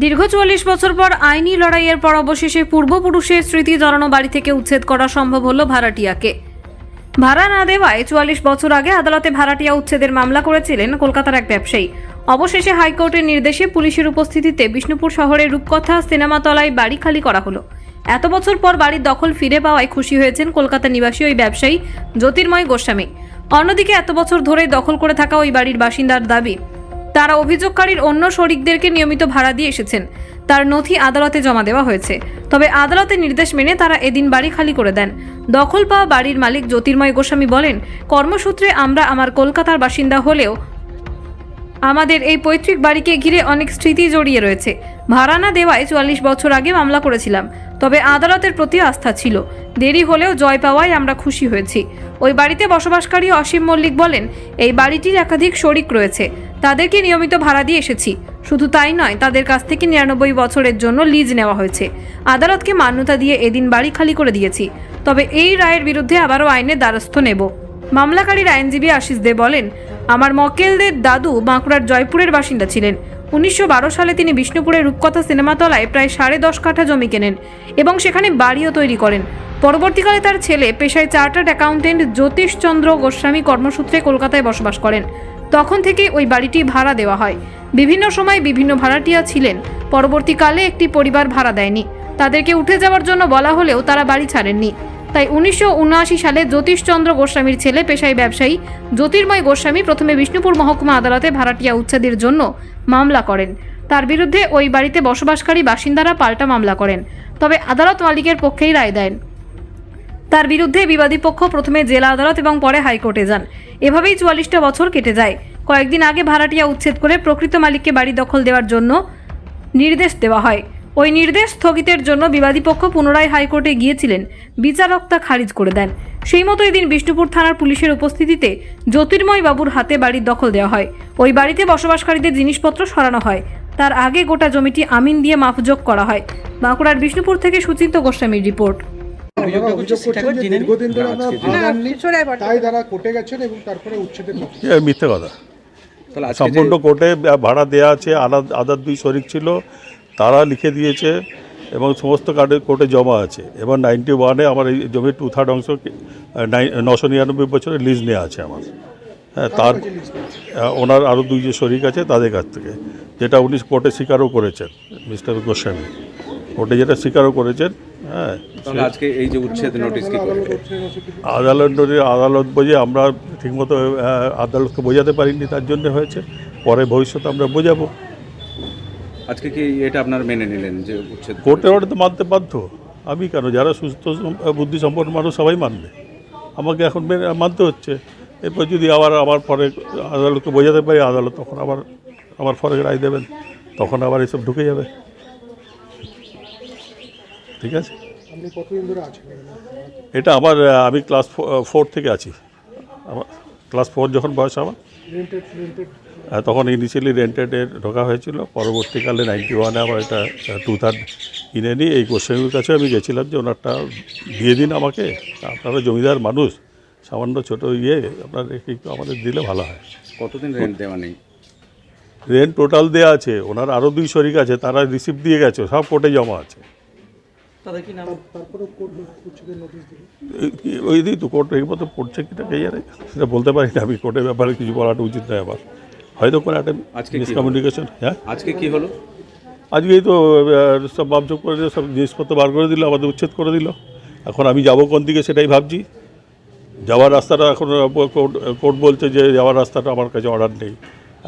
দীর্ঘ চুয়াল্লিশ বছর পর আইনি লড়াইয়ের পর অবশেষে পূর্বপুরুষের স্মৃতি জড়ানো বাড়ি থেকে উচ্ছেদ করা সম্ভব হলো ভাড়াটিয়াকে। ভাড়া না দেওয়ায় চুয়াল্লিশ বছর আগে আদালতে ভাড়াটিয়া উচ্ছেদের মামলা করেছিলেন কলকাতার এক ব্যবসায়ী। অবশেষে হাইকোর্টের নির্দেশে পুলিশের উপস্থিতিতে বিষ্ণুপুর শহরের রূপকথা সিনেমাতলায় বাড়ি খালি করা হলো। এত বছর পর বাড়ির দখল ফিরে পাওয়ায় খুশি হয়েছেন কলকাতা নিবাসী ওই ব্যবসায়ী জ্যোতির্ময় গোস্বামী। অন্যদিকে এত বছর ধরে দখল করে থাকা ওই বাড়ির বাসিন্দার দাবি তারা অভিযোগকারীর অন্য শরিকদেরকে নিয়মিত ভাড়া দিয়ে এসেছেন। তার নথি আদালতে জমা দেওয়া হয়েছে। তবে আদালতের নির্দেশ মেনে তারা এদিন বাড়ি খালি করে দেন। দখল পাওয়া বাড়ির মালিক জ্যোতির্ময় গোস্বামী বলেন, কর্মসূত্রে আমরা আমার কলকাতার বাসিন্দা হলেও আমাদের এই পৈতৃক বাড়িকে ঘিরে অনেক স্মৃতি জড়িয়ে রয়েছে। ভাড়া না দেওয়ায় চুয়াল্লিশ বছর আগে মামলা করেছিলাম। তবে আদালতের প্রতি আস্থা ছিল। দেরি হলেও জয় পাওয়ায় আমরা খুশি হয়েছি। ওই বাড়িতে বসবাসকারী অসীম মল্লিক বলেন, এই বাড়িটির একাধিক শরিক রয়েছে। তাদেরকে নিয়মিত ভাড়া দিয়ে এসেছি। শুধু তাই নয়, তাদের কাছ থেকে নিরানব্বই বছরের জন্য লিজ নেওয়া হয়েছে। আদালতকে মান্যতা দিয়ে এদিন বাড়ি খালি করে দিয়েছি। তবে এই রায়ের বিরুদ্ধে আবারও আইনের দ্বারস্থ নেব। মামলাকারীর আইনজীবী আশিস দে বলেন, আমার মক্কেলদের দাদু বাঁকুড়ার জয়পুরের বাসিন্দা ছিলেন। উনিশশো বারো সালে তিনি বিষ্ণুপুরের রূপকথা সিনেমাতলায় প্রায় সাড়ে দশ কাঠা জমি কেনেন এবং সেখানে বাড়িও তৈরি করেন। পরবর্তীকালে তার ছেলে পেশায় চার্টার্ড অ্যাকাউন্টেন্ট জ্যোতিষচন্দ্র গোস্বামী কর্মসূত্রে কলকাতায় বসবাস করেন। তখন থেকে ওই বাড়িটি ভাড়া দেওয়া হয়। বিভিন্ন সময় বিভিন্ন ভাড়াটিয়া ছিলেন। পরবর্তীকালে একটি পরিবার ভাড়া দেয়নি। তাদেরকে উঠে যাওয়ার জন্য বলা হলেও তারা বাড়ি ছাড়েননি। তাই উনিশশো উনআশি সালে জ্যোতিষচন্দ্র গোস্বামীর ছেলে, পেশায় ব্যবসায়ী জ্যোতির্ময় গোস্বামী প্রথমে বিষ্ণুপুর মহকুমা আদালতে ভাড়াটিয়া উচ্ছেদের জন্য মামলা করেন। তার বিরুদ্ধে ওই বাড়িতে বসবাসকারী বাসিন্দারা পাল্টা মামলা করেন। তবে আদালত মালিকের পক্ষেই রায় দেন। তার বিরুদ্ধে বিবাদী পক্ষ প্রথমে জেলা আদালত এবং পরে হাইকোর্টে যান। এভাবেই চুয়াল্লিশটা বছর কেটে যায়। কয়েকদিন আগে ভাড়াটিয়া উচ্ছেদ করে প্রকৃত মালিককে বাড়ি দখল দেওয়ার জন্য নির্দেশ দেওয়া হয়। ওই নির্দেশ স্থগিতের জন্য বিবাদী পক্ষ পুনরায় হাইকোর্টে গিয়েছিলেন। বিচারক তা খারিজ করে দেন। সেই মতো এদিন বিষ্ণুপুর থানার পুলিশের উপস্থিতিতে জ্যোতির্ময় বাবুর হাতে বাড়ির দখল দেওয়া হয়। ওই বাড়িতে বসবাসকারীদের জিনিসপত্র সরানো হয়। তার আগে গোটা জমিটি আমিন দিয়ে মাপযোগ করা হয়। বাঁকুড়ার বিষ্ণুপুর থেকে সুচিন্ত গোস্বামীর রিপোর্ট। মিথ্যে কথা। সম্পূর্ণ কোর্টে ভাড়া দেওয়া আছে আলাদা আদার দুই শরিক ছিল তারা লিখে দিয়েছে এবং সমস্ত কার্ডে কোর্টে জমা আছে। এবার নাইনটি ওয়ানে আমার এই জমির টু থার্ড অংশ নশো নিরানব্বই বছরের লিজ নেওয়া আছে আমার। হ্যাঁ তার ওনার আরও দুই যে শরিক আছে তাদের কাছ থেকে। যেটা উনি কোর্টে স্বীকারও করেছেন মিস্টার গোস্বামী। কোর্টে যেটা স্বীকারও করেছেন হ্যাঁ আজকে এই যে উচ্ছেদ নোটিশ কি আদালত আদালত বোঝে আমরা ঠিকমতো আদালতকে বোঝাতে পারিনি তার জন্য হয়েছে। পরে ভবিষ্যতে আমরা বোঝাবো। আজকে কি এটা আপনার মেনে নিলেন যে উচ্ছেদ কোর্টের অর্ডার তো মানতে বাধ্য। আমি কেন? যারা সুস্থ বুদ্ধি সম্পন্ন মানুষ সবাই মানবে। আমাকে এখন মেনে মানতে হচ্ছে। এরপর যদি আবার আমার পরে আদালতকে বোঝাতে পারি আদালত তখন আবার আমার পরে রায় দেবেন তখন আবার এসব ঢুকে যাবে। ঠিক আছে? আপনি কতদিন ধরে আছেন এটা আমার আমি ক্লাস ফোর থেকে আছি। আমার ক্লাস ফোর যখন বয়স আমার। তখন ইনিশিয়ালি রেন্টেডে ঢোকা হয়েছিল। পরবর্তীকালে নাইনটি ওয়ানে আবার এটা টু থার্ড কিনে নিই এই গোস্বামীর কাছে আমি গেছিলাম যে ওনারটা দিয়ে দিন আমাকে। আপনারা জমিদার মানুষ সামান্য ছোটো ইয়ে আপনার একটু আমাদের দিলে ভালো হয়। কতদিন রেন্ট দেওয়া নেই? রেন্ট টোটাল দেওয়া আছে। ওনার আরও দুই শরিক আছে তারা রিসিপ্ট দিয়ে গেছে সব কোর্টে জমা আছে। তারপরে কোর্ট নোটিশ দিল। ওই দিই তো কোর্ট এই মতো পড়ছে কিনা কে জানে? সেটা বলতে পারি না আমি কোর্টের ব্যাপারে কিছু বলাটা উচিত নয় আমার। হয়তো কোনো একটা আজকে কি মিসকমিউনিকেশন হ্যাঁ? আজকে কি হলো? আজকেই তো সব মাপযোগ করে দিল সব জিনিসপত্র বার করে দিল আমাদের উচ্ছেদ করে দিল। এখন আমি যাব কোন দিকে সেটাই ভাবছি। যাওয়ার রাস্তাটা এখন কোর্ট কোর্ট বলছে যে যাওয়ার রাস্তাটা আমার কাছে অর্ডার নেই।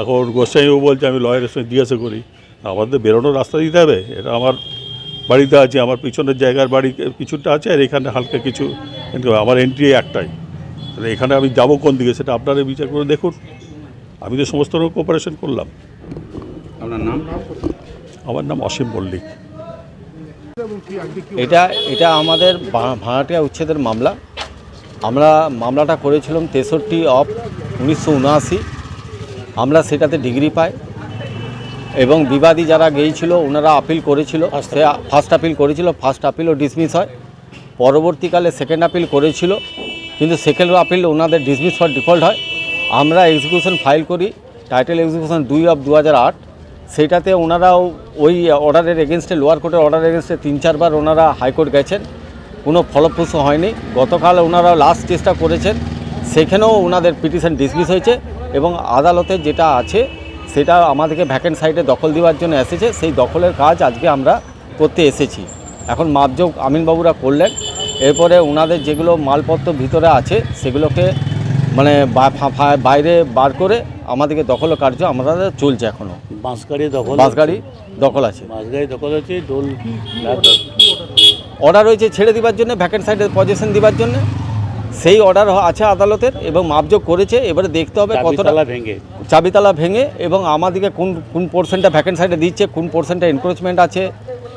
এখন গোস্বাইও বলছে আমি লয়ারের সঙ্গে জিজ্ঞাসা করি আমাদের বেরোনোর রাস্তা দিতে হবে এটা আমার বাড়িতে আছে আমার পিছনের জায়গার বাড়ি কিছুটা আছে আর এখানে হালকা কিছু আমার এন্ট্রি একটাই। তাহলে এখানে আমি যাব কোন দিকে সেটা আপনারা বিচার করে দেখুন। আমি তো সমস্ত রকম কোপারেশন করলাম। আপনার নাম? আমার নাম অসীম মল্লিক। এটা এটা আমাদের ভাড়াটিয়া উচ্ছেদের মামলা। আমরা মামলাটা করেছিলাম তেষট্টি অফ উনিশশো উনআশি। আমরা সেটাতে ডিগ্রি পাই। এবং বিবাদী যারা গিয়েছিল ওনারা আপিল করেছিল। সে ফার্স্ট আপিল করেছিল ফার্স্ট আপিলও ডিসমিস হয়। পরবর্তীকালে সেকেন্ড আপিল করেছিল কিন্তু সেকেন্ড আপিল ওনাদের ডিসমিস ফর ডিফল্ট হয়। আমরা এক্সিকিউশন ফাইল করি টাইটেল এক্সিকিউশন দুই অফ দু হাজার আট। সেইটাতে ওনারাও ওই অর্ডারের এগেনস্টে লোয়ার কোর্টের অর্ডার এগেনস্টে তিন চারবার ওনারা হাইকোর্ট গেছেন। কোনো ফলপ্রসূ হয়নি। গতকাল ওনারা লাস্ট চেষ্টা করেছেন। সেখানেও ওনাদের পিটিশন ডিসমিস হয়েছে এবং আদালতে যেটা আছে সেটা আমাদেরকে ভ্যাকেন্ট সাইটে দখল দেওয়ার জন্য এসেছে। সেই দখলের কাজ আজকে আমরা করতে এসেছি। এখন মাপযোগ আমিনবাবুরা করলেন। এরপরে ওনাদের যেগুলো মালপত্র ভিতরে আছে সেগুলোকে মানে বাইরে বার করে আমাদেরকে দখল কার্য আমাদের চলছে এখনও বাঁশগাড়ি দখল দখল আছে। দখল আছে ডোল অর্ডার হয়েছে ছেড়ে দিবার জন্য ভ্যাকেন্ট সাইডে পজিশন দিবার জন্য। সেই অর্ডার আছে আদালতের এবং মাপযোগ করেছে। এবারে দেখতে হবে কতটা ভেঙে। চাবিতালা ভেঙে এবং আমাদেরকে কোন কোন পোর্শনটা ভ্যাকেন্ট সাইডে দিচ্ছে কোন পোর্শনটা এনক্রোচমেন্ট আছে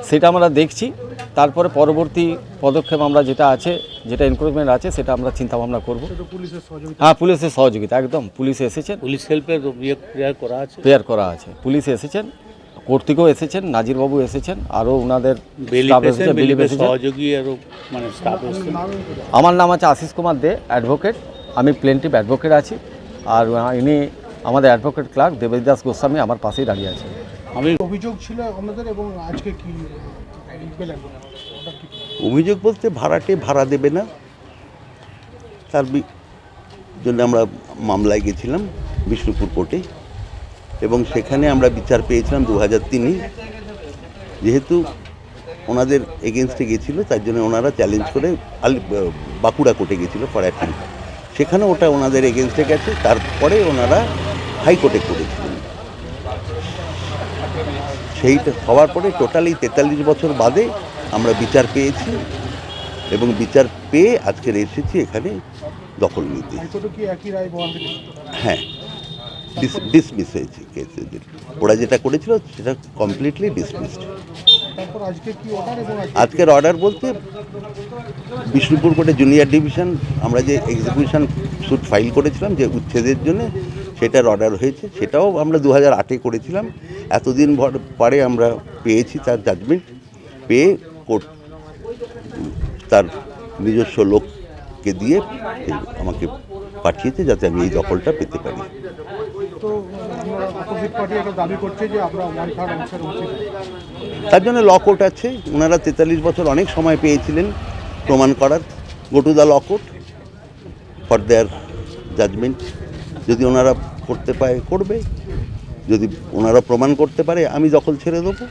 সেটা আমরা দেখছি। তারপরে পরবর্তী পদক্ষেপ আমরা যেটা আছে যেটা এনক্রোচমেন্ট আছে সেটা আমরা চিন্তা ভাবনা করব এটা পুলিশের সহযোগিতা। হ্যাঁ পুলিশের সহযোগিতা একদম। পুলিশ এসেছেন। পুলিশ হেল্পের ইয়ে প্রেয়ার করা আছে? প্রেয়ার করা আছে। পুলিশ এসেছেন কর্তৃকও এসেছেন নাজিরবাবু এসেছেন আরও ওনাদের। সহযোগী মানে আমার নাম আছে আশিস কুমার দে অ্যাডভোকেট আমি প্লেন্টিভ অ্যাডভোকেট আছি। আর ইনি আমাদের অ্যাডভোকেট ক্লার্ক দেবদাস গোস্বামী আমার পাশেই দাঁড়িয়ে আছে। আমি অভিযোগ ছিল আপনাদের এবং আজকে কি অভিযোগ বলতে ভাড়াটে ভাড়া দেবে না। তার জন্য আমরা মামলায় গেছিলাম বিষ্ণুপুর কোর্টে এবং সেখানে আমরা বিচার পেয়েছিলাম দু হাজার তিনে। যেহেতু ওনাদের এগেনস্টে গেছিল তার জন্য ওনারা চ্যালেঞ্জ করে আলি বাঁকুড়া কোর্টে গেছিল ফর অ্যাপিল সেখানে ওটা ওনাদের এগেনস্টে গেছে। তারপরে ওনারা হাইকোর্টে করেছিলেন সেইটা হওয়ার পরে টোটালি তেতাল্লিশ বছর বাদে আমরা বিচার পেয়েছি এবং বিচার পেয়ে আজকের এসেছি এখানে দখল নিতে? হ্যাঁ ডিসমিস হয়েছে কেসেদের ওরা যেটা করেছিল সেটা কমপ্লিটলি ডিসমিসড আজকের অর্ডার বলতে বিষ্ণুপুর কোর্টে জুনিয়র ডিভিশন আমরা যে এক্সিকিউশন স্যুট ফাইল করেছিলাম যে উচ্ছেদের জন্য সেটার অর্ডার হয়েছে সেটাও আমরা দু হাজার আটে করেছিলাম। এতদিন ভর- পরে আমরা পেয়েছি তার জাজমেন্ট পেয়ে কোর্ট তার নিজস্ব লোককে দিয়ে আমাকে পাঠিয়েছে যাতে আমি এই দখলটা পেতে পারি। তার জন্য ল কোর্ট আছে ওনারা তেতাল্লিশ বছর অনেক সময় পেয়েছিলেন প্রমাণ করার। Go to the law court for their judgement যদি ওনারা করতে পারে করবে। যদি ওনারা প্রমাণ করতে পারে আমি দখল ছেড়ে দেবো।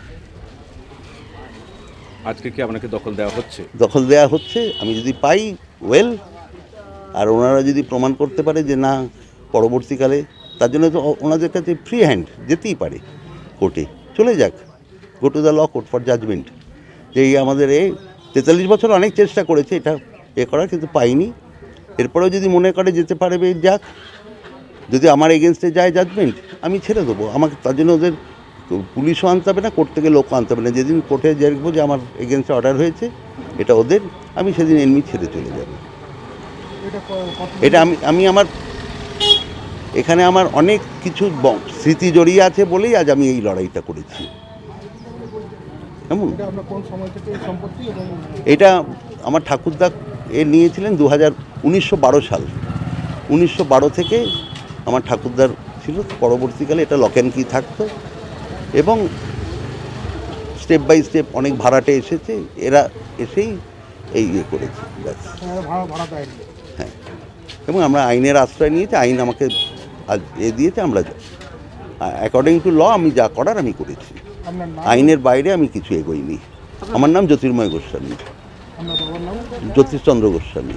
আজকে কি আপনাকে দখল দেওয়া হচ্ছে? দখল দেওয়া হচ্ছে আমি যদি পাই ওয়েল আর ওনারা যদি প্রমাণ করতে পারে যে না পরবর্তীকালে তার জন্য তো ওনাদের কাছে ফ্রি হ্যান্ড যেতেই পারে কোর্টে। চলে যাক go to the law court for judgement যে এই আমাদের এ তেতাল্লিশ বছর অনেক চেষ্টা করেছে এটা এ করার কিন্তু পাইনি। এরপরেও যদি মনে করে যেতে পারবে যাক যদি আমার এগেনস্টে যায় জাজমেন্ট আমি ছেড়ে দেবো। আমাকে তার জন্য ওদের পুলিশও আনতে হবে না কোর্ট থেকে লোকও আনতে হবে না। যেদিন কোর্টে দেখব যে আমার এগেনস্টে অর্ডার হয়েছে এটা ওদের আমি সেদিন এমনি ছেড়ে চলে যাব। এটা আমি আমি আমার এখানে আমার অনেক কিছু স্মৃতি জড়িয়ে আছে বলেই আজ আমি এই লড়াইটা করেছি। কেমন? এটা আমার ঠাকুরদা এ নিয়েছিলেন দু হাজার উনিশশো বারো সাল। উনিশশো বারো থেকে আমার ঠাকুরদার ছিল পরবর্তীকালে এটা লক অ্যান্ড কি থাকতো। এবং স্টেপ বাই স্টেপ অনেক ভাড়াটে এসেছে এরা এসেই এই ইয়ে করেছে ব্যাস। হ্যাঁ। এবং আমরা আইনের আশ্রয় নিয়েছি আইন আমাকে আজ এ দিয়েছে আমরা অ্যাকর্ডিং টু ল আমি যা করার আমি করেছি। আইনের বাইরে আমি কিছু এগোইনি। আমার নাম জ্যোতির্ময় গোস্বামী। জ্যোতিষচন্দ্র গোস্বামী।